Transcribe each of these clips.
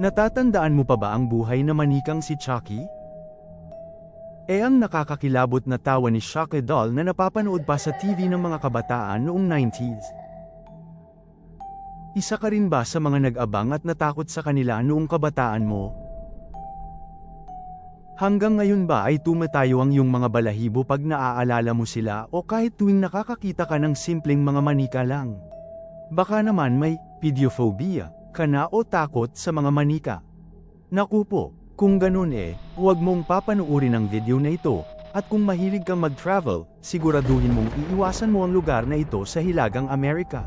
Natatandaan mo pa ba ang buhay na manikang si Chucky? E ang nakakakilabot na tawa ni Shaka Doll na napapanood pa sa TV ng mga kabataan noong 90s. Isa ka rin ba sa mga nag-abang at natakot sa kanila noong kabataan mo? Hanggang ngayon ba ay tumatayo ang iyong mga balahibo pag naaalala mo sila o kahit tuwing nakakakita ka ng simpleng mga manika lang? Baka naman may pediophobia ka na o takot sa mga manika. Naku po, kung ganun eh, huwag mong papanuorin ang video na ito, at kung mahilig kang mag-travel, siguraduhin mong iiwasan mo ang lugar na ito sa Hilagang Amerika.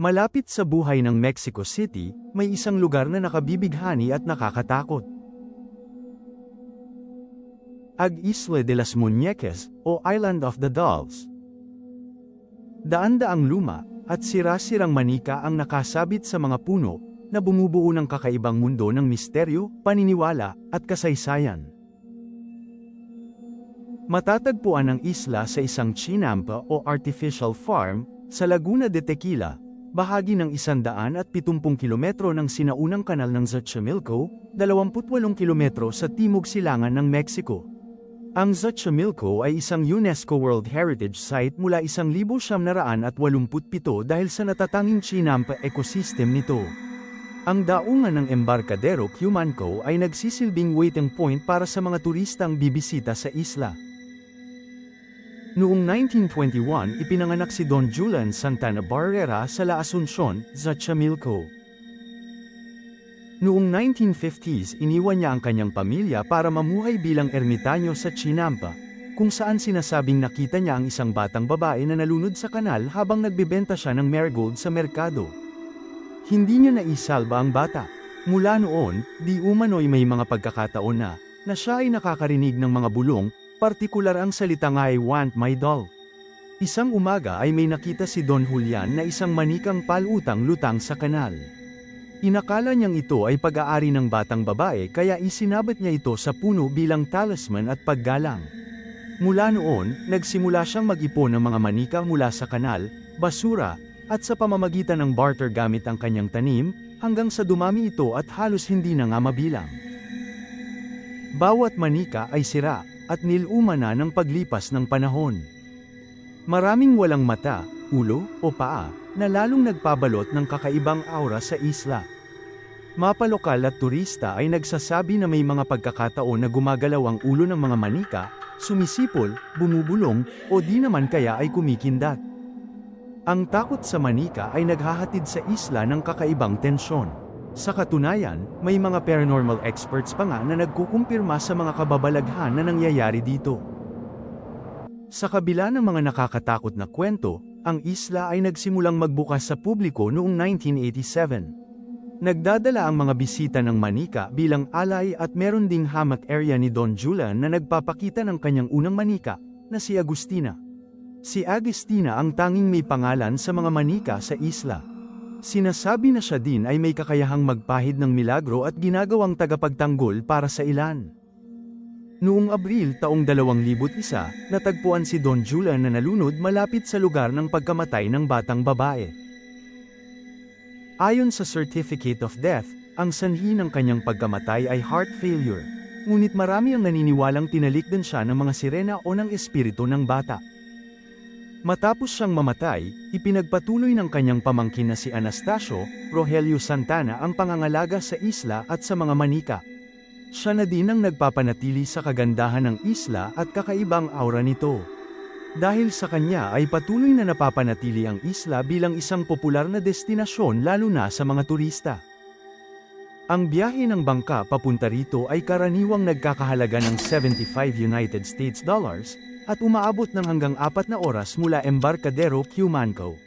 Malapit sa buhay ng Mexico City, may isang lugar na nakabibighani at nakakatakot. Ag Isla de las Muñeques, o Island of the Dolls. Daan-daang luma, at sira-sirang manika ang nakasabit sa mga puno, na bumubuo ng kakaibang mundo ng misteryo, paniniwala, at kasaysayan. Matatagpuan ang isla sa isang chinampa o artificial farm, sa Laguna de Tequila, bahagi ng 170 kilometro ng sinaunang kanal ng Xochimilco, 28 kilometro sa timog silangan ng Mexico. Ang Xochimilco ay isang UNESCO World Heritage Site mula 1987 dahil sa natatanging Chinampa ecosystem nito. Ang daungan ng Embarcadero Cumanco ay nagsisilbing waiting point para sa mga turistang bibisita sa isla. Noong 1921 ipinanganak si Don Julian Santana Barrera sa La Asuncion, Xochimilco. Noong 1950s iniwan niya ang kanyang pamilya para mamuhay bilang ermitanyo sa Chinampa, kung saan sinasabing nakita niya ang isang batang babae na nalunod sa kanal habang nagbebenta siya ng marigold sa merkado. Hindi niya naisalba ang bata. Mula noon, di umano'y may mga pagkakataon na, na siya ay nakakarinig ng mga bulong, partikular ang salita nga ay want my doll. Isang umaga ay may nakita si Don Julian na isang manikang palutang lutang sa kanal. Inakala niyang ito ay pag-aari ng batang babae kaya isinabat niya ito sa puno bilang talisman at paggalang. Mula noon, nagsimula siyang mag-ipon ng mga manika mula sa kanal, basura, at sa pamamagitan ng barter gamit ang kanyang tanim, hanggang sa dumami ito at halos hindi na nga mabilang. Bawat manika ay sira, at niluma na ng paglipas ng panahon. Maraming walang mata, ulo, o paa, na lalong nagpabalot ng kakaibang aura sa isla. Mapalokal at turista ay nagsasabi na may mga pagkakataon na gumagalaw ang ulo ng mga manika, sumisipol, bumubulong, o di naman kaya ay kumikindat. Ang takot sa manika ay naghahatid sa isla ng kakaibang tensyon. Sa katunayan, may mga paranormal experts pa nga na nagkukumpirma sa mga kababalaghan na nangyayari dito. Sa kabila ng mga nakakatakot na kwento, ang isla ay nagsimulang magbukas sa publiko noong 1987. Nagdadala ang mga bisita ng manika bilang alay at meron ding hamak area ni Don Julian na nagpapakita ng kanyang unang manika, na si Agustina. Si Agustina ang tanging may pangalan sa mga manika sa isla. Sinasabi na siya din ay may kakayahang magpahid ng milagro at ginagawang tagapagtanggol para sa ilan. Noong Abril taong 2001, natagpuan si Don Julian na nalunod malapit sa lugar ng pagkamatay ng batang babae. Ayon sa Certificate of Death, ang sanhi ng kanyang pagkamatay ay heart failure. Ngunit marami ang naniniwalang tinalikdan siya ng mga sirena o ng espiritu ng bata. Matapos siyang mamatay, ipinagpatuloy ng kanyang pamangkin na si Anastasio, Rogelio Santana ang pangangalaga sa isla at sa mga manika. Siya na din ang nagpapanatili sa kagandahan ng isla at kakaibang aura nito. Dahil sa kanya ay patuloy na napapanatili ang isla bilang isang popular na destinasyon lalo na sa mga turista. Ang biyahe ng bangka papunta rito ay karaniwang nagkakahalaga ng 75 United States dollars, at umaabot ng hanggang apat na oras mula Embarcadero, Cumanco.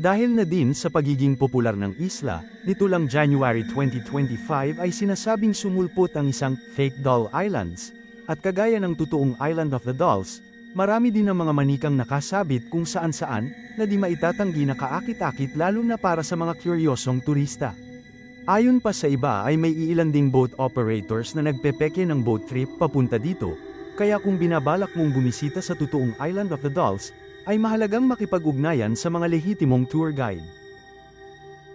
Dahil na din sa pagiging popular ng isla, nito lang January 2025 ay sinasabing sumulpot ang isang fake doll islands, at kagaya ng totoong Island of the Dolls, marami din ang mga manikang nakasabit kung saan-saan, na di maitatanggi na kaakit-akit lalo na para sa mga kuryosong turista. Ayon pa sa iba ay may iilan ding boat operators na nagpepeke ng boat trip papunta dito, kaya kung binabalak mong bumisita sa totoong Island of the Dolls, ay mahalagang makipag-ugnayan sa mga lehitimong tour guide.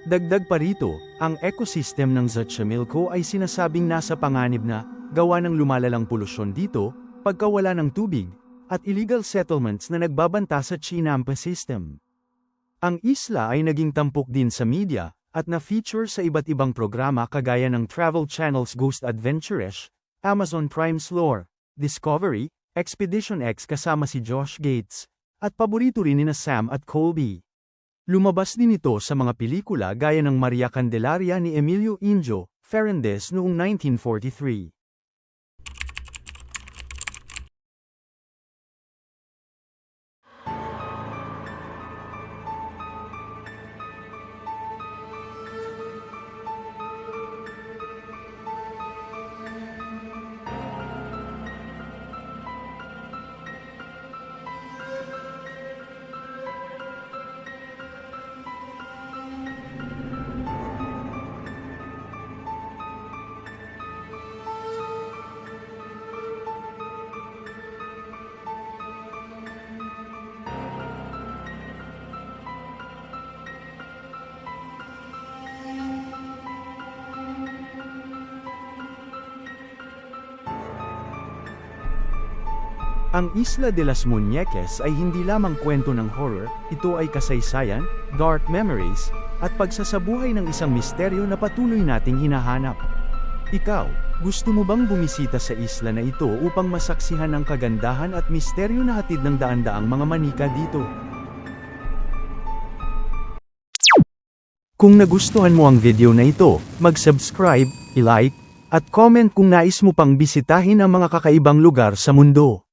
Dagdag pa rito, ang ecosystem ng Xochimilco ay sinasabing nasa panganib na, gawa ng lumalalang polusyon dito, pagkawala ng tubig, at illegal settlements na nagbabanta sa Chinampa system. Ang isla ay naging tampok din sa media, at na-feature sa iba't ibang programa kagaya ng Travel Channel's Ghost Adventures, Amazon Prime's Lore, Discovery, Expedition X kasama si Josh Gates, at paborito rin ni na Sam at Colby. Lumabas din ito sa mga pelikula gaya ng Maria Candelaria ni Emilio Injo, Fernández noong 1943. Ang Isla de las Muñeques ay hindi lamang kwento ng horror, ito ay kasaysayan, dark memories, at pagsasabuhay ng isang misteryo na patuloy nating hinahanap. Ikaw, gusto mo bang bumisita sa isla na ito upang masaksihan ang kagandahan at misteryo na hatid ng daan-daang mga manika dito? Kung nagustuhan mo ang video na ito, mag-subscribe, i-like, at comment kung nais mo pang bisitahin ang mga kakaibang lugar sa mundo.